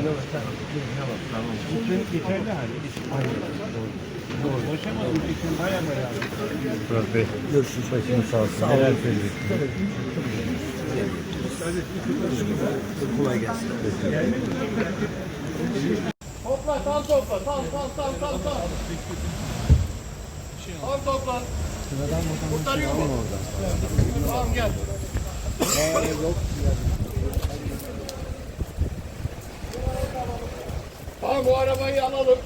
Bu yeterli hali. Doğru. Doğru. Ulaşamadığımız için baya baya. Murat Bey, görüşürüz. Başınız sağ olsun. Neler söyleyeceksiniz? Kolay gelsin. Topla, tam topla, tam, tam, tam, tam, tam. Tam topla. Kurtarıyor mu? Tamam gel. Tamam bu arabayı alalım.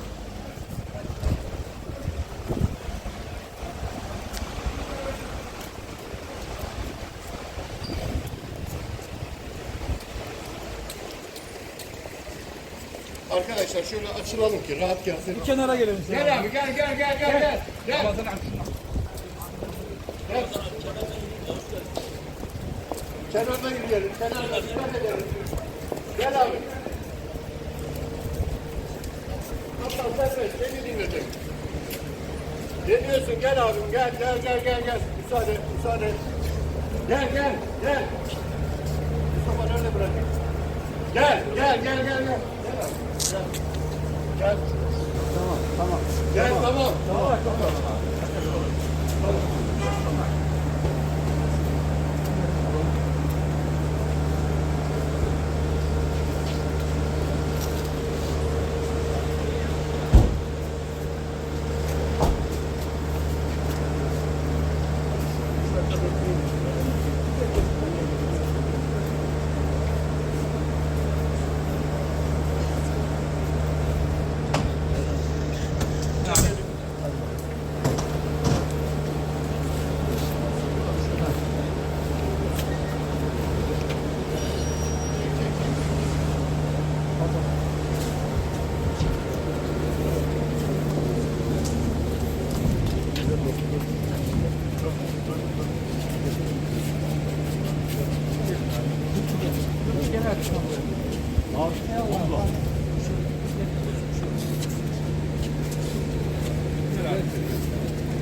Arkadaşlar şöyle açılalım ki rahat gelsin. Kenara gelin. Gel abi gel gel gel gel gel. Gel. Gel. Kenarda yürüyelim. Kenarda dikkat edelim. Gel abi. Hatta serbest beni dinledin. Ne diyorsun? Gel abim gel gel gel gel gel. Müsaade müsaade. Gel gel gel. Mustafa nerede bırakayım? Gel gel gel gel gel. Gel. Gel. Gel. Tamam tamam. Gel tamam. Tamam tamam. Balım.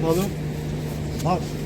Bak. Türkan,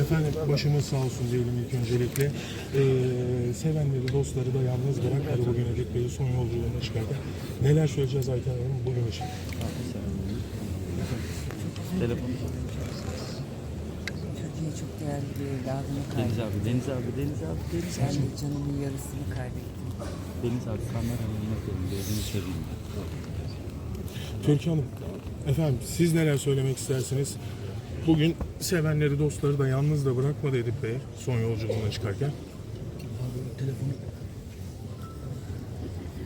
efendim başımız sağ olsun diyelim ilk öncelikle. Ee, sevenleri, dostları da yalnız bırakmadı bugün Edip Bey'i son yolculuğuna çıkarken. Neler söyleyeceğiz Ayten Hanım bugün için? Türkiye çok değerli bir evladını Deniz abi, Deniz abi, Deniz abi, Deniz Ben abi. de canımın yarısını kaybettim. Deniz abi kameranın önüne koyun, gözünü seveyim. Türkan Hanım, efendim siz neler söylemek istersiniz? Bugün sevenleri, dostları da yalnız da bırakmadı Edip Bey son yolculuğuna çıkarken.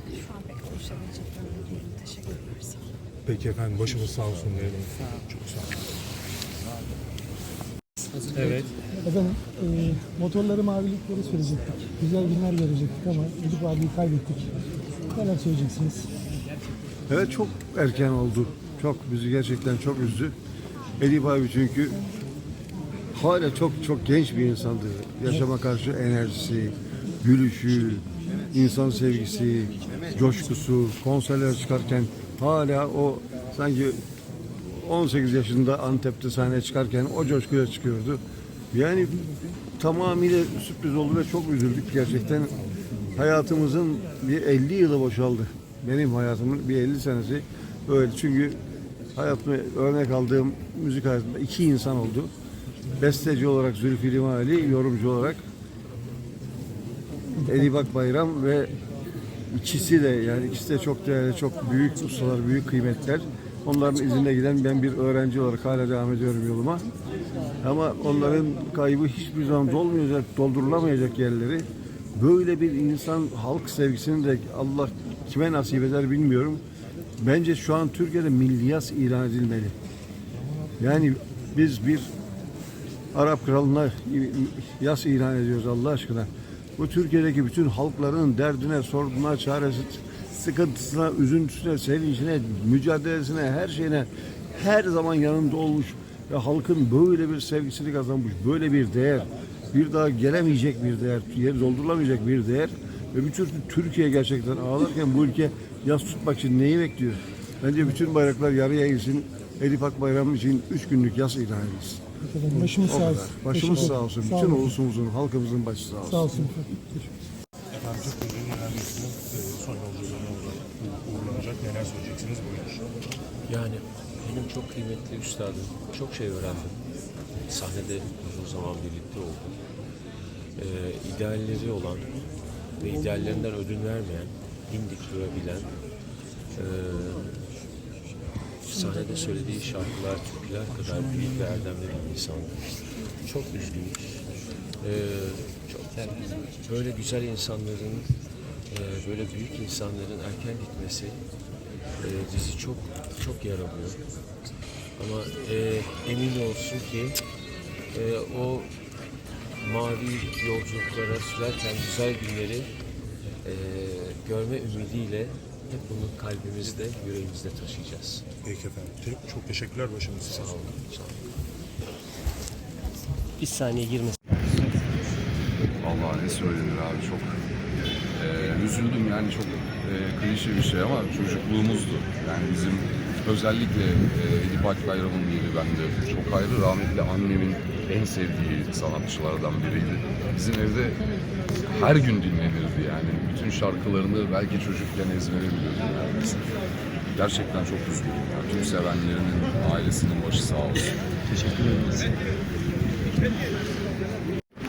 Şu an pek konuşabilecek durumda değilim. Teşekkürler. Sağ olun. Peki efendim başımız sağ olsun diyelim. Çok sağ olun. Evet. Efendim e, motorları mavilikleri sürecektik. Güzel günler görecektik ama Edip abiyi kaybettik. Neler söyleyeceksiniz? Evet çok erken oldu. Çok bizi gerçekten çok üzdü. Edip abi çünkü hala çok çok genç bir insandı. Yaşama karşı enerjisi, gülüşü, insan sevgisi, coşkusu, konserler çıkarken hala o sanki 18 yaşında Antep'te sahneye çıkarken o coşkuya çıkıyordu. Yani tamamıyla sürpriz oldu ve çok üzüldük gerçekten. Hayatımızın bir 50 yılı boşaldı. Benim hayatımın bir 50 senesi öyle. Çünkü hayatımda örnek aldığım müzik hayatımda iki insan oldu. Besteci olarak Zülfü Livaneli, yorumcu olarak Edip Akbayram ve ikisi de yani ikisi de çok değerli, çok büyük ustalar, büyük kıymetler. Onların izinde giden ben bir öğrenci olarak hala devam ediyorum yoluma. Ama onların kaybı hiçbir zaman dolmayacak, doldurulamayacak yerleri. Böyle bir insan halk sevgisini de Allah kime nasip eder bilmiyorum. Bence şu an Türkiye'de milliyas ilan edilmeli. Yani biz bir Arap kralına yas ilan ediyoruz Allah aşkına. Bu Türkiye'deki bütün halkların derdine, sorununa, çaresi, sıkıntısına, üzüntüsüne, sevincine, mücadelesine, her şeyine her zaman yanında olmuş ve halkın böyle bir sevgisini kazanmış, böyle bir değer, bir daha gelemeyecek bir değer, yeri doldurulamayacak bir değer ve bütün Türkiye gerçekten ağlarken bu ülke yas tutmak için neyi bekliyor? Bence bütün bayraklar yarıya insin, Elif Ak Bayramı için üç günlük yas ilan edilsin. Efendim, başımız sağ olsun. Başımız sağ olsun. Sağ Bütün ulusumuzun, halkımızın başı sağ olsun. Sağ olsun. Efendim çok. E, son yolculuğuna uğurlanacak. Neler söyleyeceksiniz bu yarış? Yani benim çok kıymetli üstadım. Çok şey öğrendim. Sahnede uzun zaman birlikte oldum. Ee, idealleri olan ve ideallerinden ödün vermeyen, dimdik durabilen, ee, sahnede söylediği şarkılar, türküler kadar büyük ve erdemli bir insandı. Çok üzgünüz. Ee, çok böyle güzel insanların, ee, böyle büyük insanların erken gitmesi e, bizi çok çok yaralıyor. Ama e, emin olsun ki e, o mavi yolculuklara sürerken güzel günleri e, görme ümidiyle hep bunu kalbimizde, yüreğimizde taşıyacağız. Peki efendim. Te- çok teşekkürler. Başımız sağ olsun. Sağ olun. Bir saniye girmesin. Vallahi ne söylenir abi çok eee, üzüldüm yani çok eee klişe bir şey ama çocukluğumuzdu. Yani bizim özellikle eee Edip Akbayram'ın Bayram'ın yeri bende çok ayrı. Rahmetli annemin en sevdiği sanatçılardan biriydi. Bizim evde her gün dinlenirdi yani. Bütün şarkılarını belki çocukken ezbere biliyordum yani. Gerçekten çok üzgünüm. Yani. Tüm sevenlerinin, ailesinin başı sağ olsun. Teşekkür ederiz.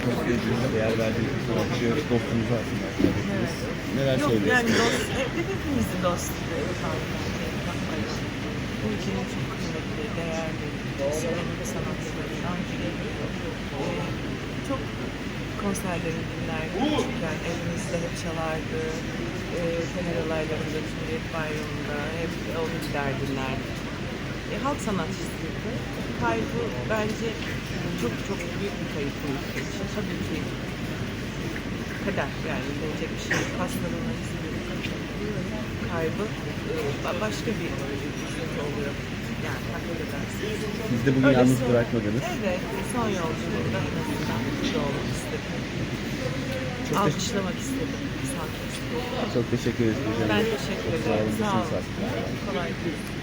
Sevdiğiniz, değer verdiğiniz bir sanatçı dostumuzu aslında kaybettiniz. Neler Yok söylüyorsunuz? yani dost, hep hepimizin dostluğu Bu ülkenin çok kıymetli, değerli, sorumlu sanatçılarından biri. Ee, çok konserlerini dinlerdi küçükken. Evimizde hep çalardı. Ee, Fener olaylarında, Cumhuriyet Bayramı'nda hep onu gider dinlerdik. E, halk sanatçısıydı. Kaybı bence çok çok büyük bir kayıp bu ülke için. Tabii ki kader yani diyecek bir şey yok. Kaybı e, ba- başka bir üzüntü oluyor. Yani takdir edersiniz. Siz de bugün Öyle yalnız söyle- bırakmadınız. Evet, son yolculuğunda en azından burada olmak istedim. Alkışlamak istedim. Çok teşekkür ederiz. Ben teşekkür olun, ederim. Sağ olun. sağ olsun. Kolay gelsin.